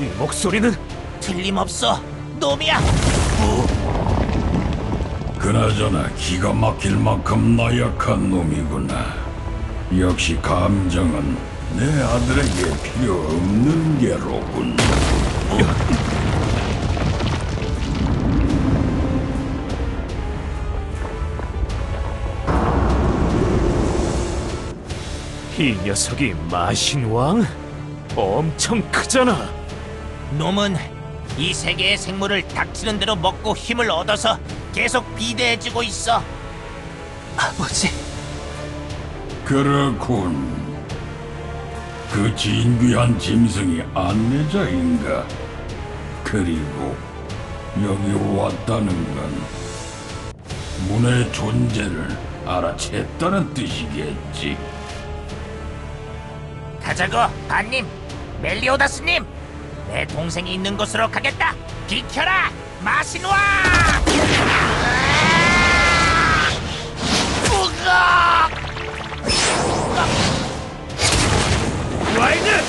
이 목소리는 틀림없어. 놈이야. 그나저나 기가 막힐 만큼 나약한 놈이구나. 역시 감정은 내 아들에게 필요 없는 게로군. 이 녀석이 마신왕? 엄청 크잖아. 놈은 이 세계의 생물을 닥치는 대로 먹고 힘을 얻어서 계속 비대해지고 있어. 아버지. 그렇군. 그 진귀한 짐승이 안내자인가? 그리고 여기 왔다는 건 문의 존재를 알아챘다는 뜻이겠지. 가자고, 반님. 멜리오다스님. 내 동생이 있는 곳으로 가겠다. 비켜라, 마신와! 와이드!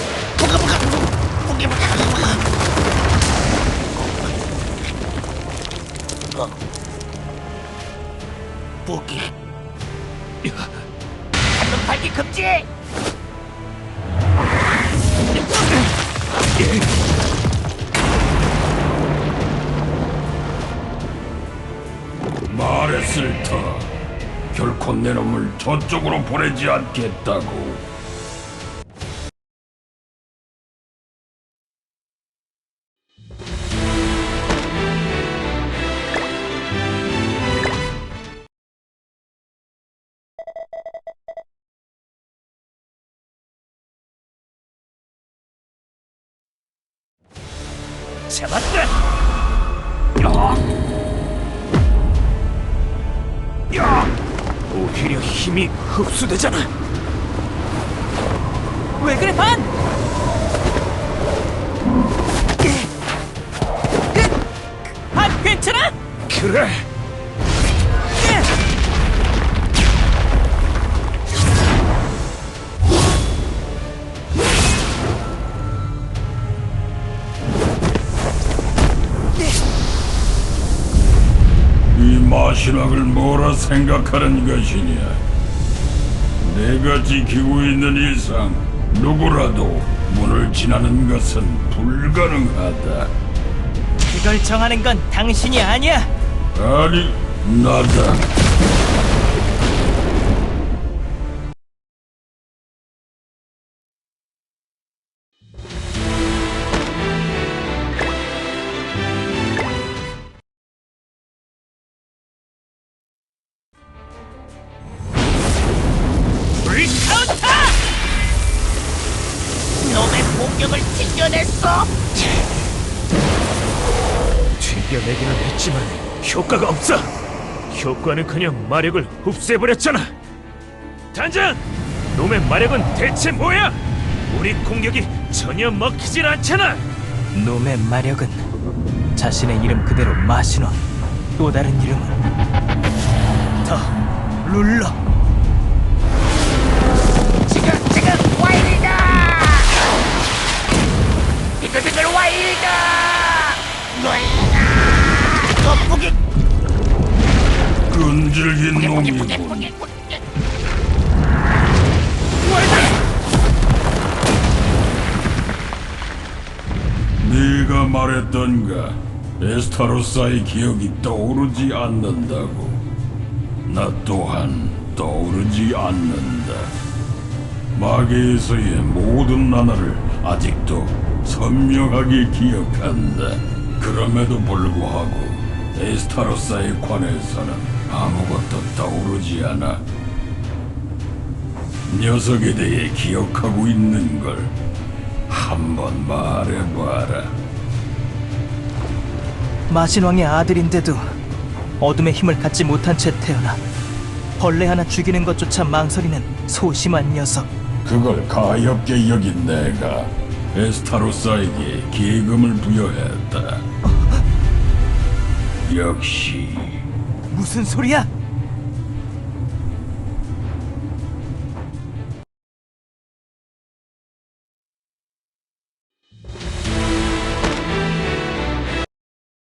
부기 한눈 팔기 금지 말했을 터. 결코 내 놈을 저쪽으로 보내지 않겠다고. 잡았다! 야! 야! 오히려 힘이 흡수되잖아. 왜 그래 반? 반 괜찮아? 그래. 마신왕을 뭐라 생각하는 것이냐? 내가 지키고 있는 이상 누구라도 문을 지나는 것은 불가능하다. 그걸 정하는 건 당신이 아니야. 아니, 나다. 불카운터 놈의 공격을 튕겨냈어 튕겨내기는 했지만 효과가 없어. 효과는 그냥 마력을 흡수해버렸잖아. 단장! 놈의 마력은 대체 뭐야? 우리 공격이 전혀 먹히질 않잖아. 놈의 마력은 자신의 이름 그대로 마신왕. 또 다른 이름은 더 룰러. 끈질긴 놈이군. 네가 말했던가 에스타로사의 기억이 떠오르지 않는다고. 나 또한 떠오르지 않는다. 마계에서의 모든 나날을 아직도 선명하게 기억한다. 그럼에도 불구하고 에스타로사에 관해서는 아무것도 떠오르지 않아. 녀석에 대해 기억하고 있는 걸 한번 말해봐라. 마신왕의 아들인데도 어둠의 힘을 갖지 못한 채 태어나 벌레 하나 죽이는 것조차 망설이는 소심한 녀석. 그걸 가엾게 여긴 내가 에스타로사에게 계금을 부여했다. 역시 무슨 소리야?